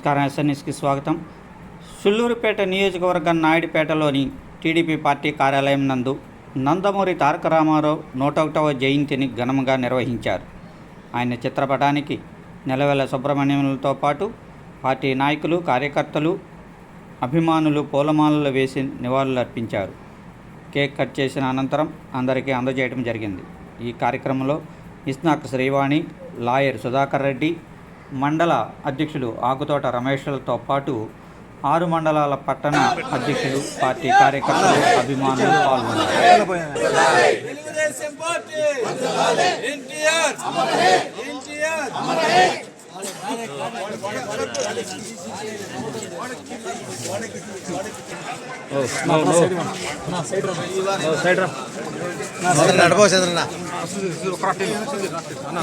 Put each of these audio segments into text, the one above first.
నమస్కారం ఎస్ఎన్ఎస్కి స్వాగతం. సుల్లూరుపేట నియోజకవర్గం నాయుడుపేటలోని టీడీపీ పార్టీ కార్యాలయం నందు నందమూరి తారక రామారావు నూట ఒకటవ జయంతిని ఘనంగా నిర్వహించారు. ఆయన చిత్రపటానికి నెలవెల సుబ్రహ్మణ్యములతో పాటు పార్టీ నాయకులు కార్యకర్తలు అభిమానులు పూలమాలలు వేసి నివాళులర్పించారు. కేక్ కట్ చేసిన అనంతరం అందరికీ అందజేయడం జరిగింది. ఈ కార్యక్రమంలో ఇస్నాక్ శ్రీవాణి లాయర్ సుధాకర్ రెడ్డి మండల అధ్యక్షులు ఆకుతోట రమేష్లతో పాటు ఆరు మండలాల పట్టణ అధ్యక్షులు పార్టీ కార్యకర్తలు అభిమానులు పాల్గొన్నారు.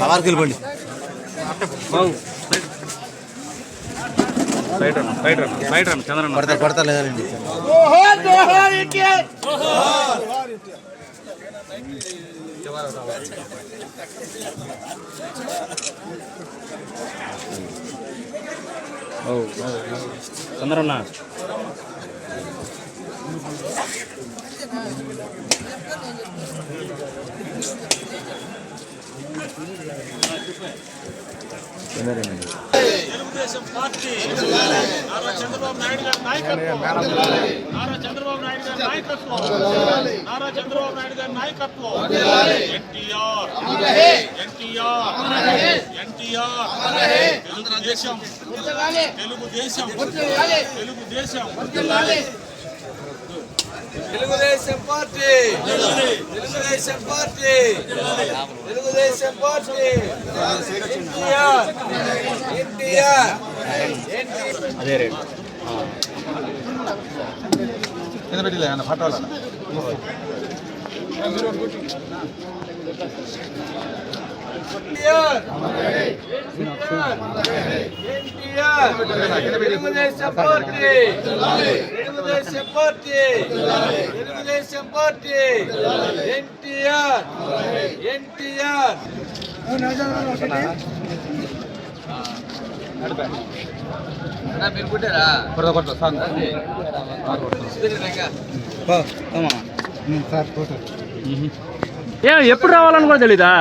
కవర్కి వెళ్ళిపోండి. పడతారు పడతారు లేదండి జోహార్ జోహార్ ఎన్టీఆర్ చంద్రన్న. తెలుగుదేశం. పార్టీ నారా చంద్రబాబు నాయుడు గారి నాయకత్వం నారా చంద్రబాబు నాయుడు గారి నాయకత్వం నారా చంద్రబాబు నాయుడు గారి నాయకత్వం NTR NTR NTR Telugu Desam. Telugu Desam Telugu Desam Telugu Desam party. Telugu Desam party. Telugu Desam party. NTR. NTR. అదే రేటు. కింద పెట్టిలే అన్న ఫోటోలు Telugu Desam party Telugu Desam party Telugu Desam party NTR NTR మీరు కుట్టారా కొడతా కొడతా sir ఎప్పుడు రావాలని కూడా తెలీదా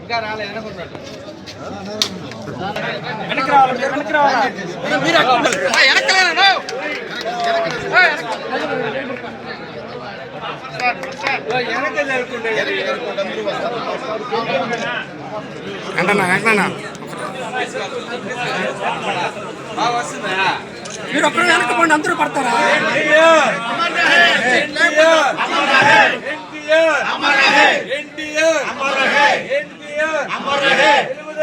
ఇంకా రాలే అనుకుంటున్నాడు మీరు ఒక్కరు వెనకపోండి అందరూ పడతారా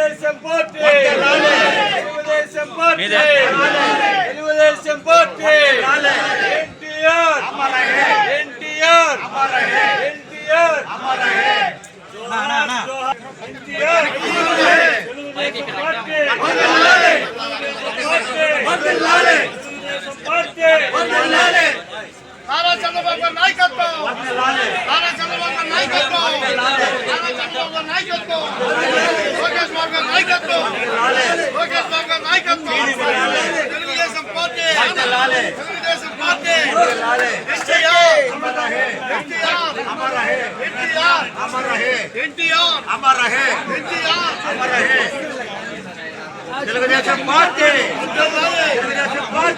Telugu Desam party Telugu Desam party Telugu Desam party NTR! NTR! NTR! NTR Telugu Desam party Nara Chandrababu గారి నాయకత్వం నారా చంద్రబాబు గారి నాయకత్వం నారా చంద్రబాబు గారి నాయకత్వం లోకేష్ బాబు గారి నాయకత్వం లోకేష్ బాబు గారి నాయకత్వం Telugu Desam party Telugu Desam party NTR NTR NTR NTR Telugu Desam party Telugu Desam party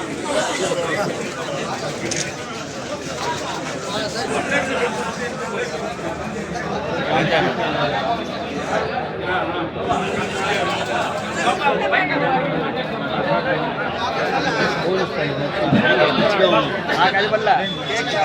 మంచిగా ఉంది